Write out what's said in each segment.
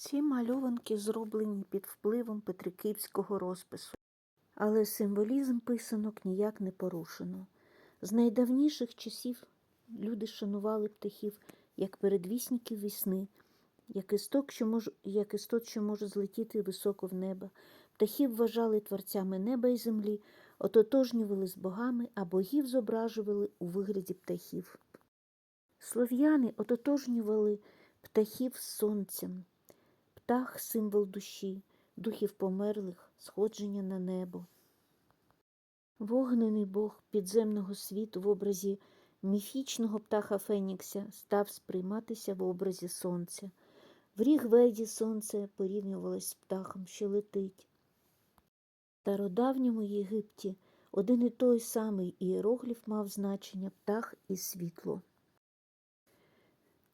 Ці мальованки зроблені під впливом петриківського розпису, але символізм писанок ніяк не порушено. З найдавніших часів люди шанували птахів як передвісників весни, як істот, що може, як істот, що може злетіти високо в небо. Птахів вважали творцями неба і землі, ототожнювали з богами, а богів зображували у вигляді птахів. Слов'яни ототожнювали птахів з сонцем. Птах символ душі, духів померлих, сходження на небо. Вогнений бог підземного світу в образі міфічного птаха Фенікса став сприйматися в образі сонця. В Рігведі сонце порівнювалось з птахом, що летить. В стародавньому Єгипті один і той самий іерогліф мав значення птах і світло.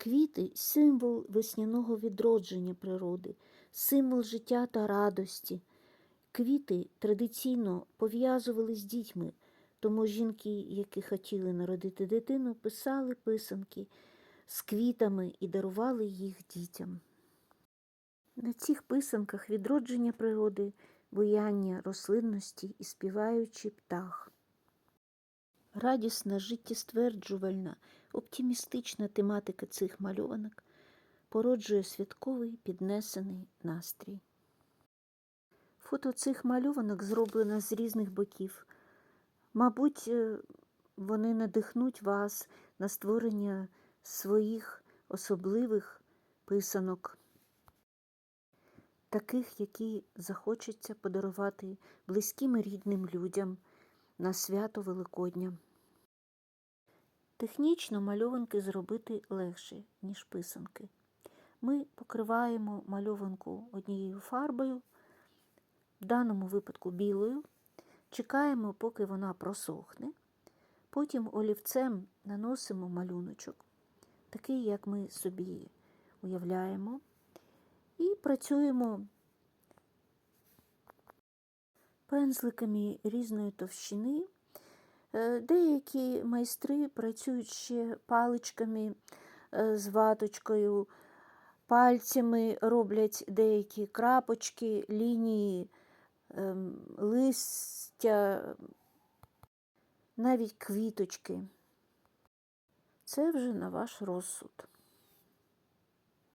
Квіти символ весняного відродження природи, символ життя та радості. Квіти традиційно пов'язували з дітьми, тому жінки, які хотіли народити дитину, писали писанки з квітами і дарували їх дітям. На цих писанках відродження природи, буяння рослинності і співаючий птах. Радісна, життєстверджувальна, оптимістична тематика цих мальованок породжує святковий піднесений настрій. Фото цих мальованок зроблено з різних боків. Мабуть, е, вони надихнуть вас на створення своїх особливих писанок, таких, які захочеться подарувати близьким і рідним людям на свято Великодня. Технічно мальованки зробити легше, ніж писанки. Ми покриваємо мальованку однією фарбою, в даному випадку білою, чекаємо, поки вона просохне. Потім олівцем наносимо малюночок, такий, як ми собі уявляємо, і працюємо пензликами різної товщини. Е, Деякі майстри працюють ще паличками е, з ваточкою, пальцями роблять деякі крапочки, лінії, ем, листя, навіть квіточки. Це вже на ваш розсуд.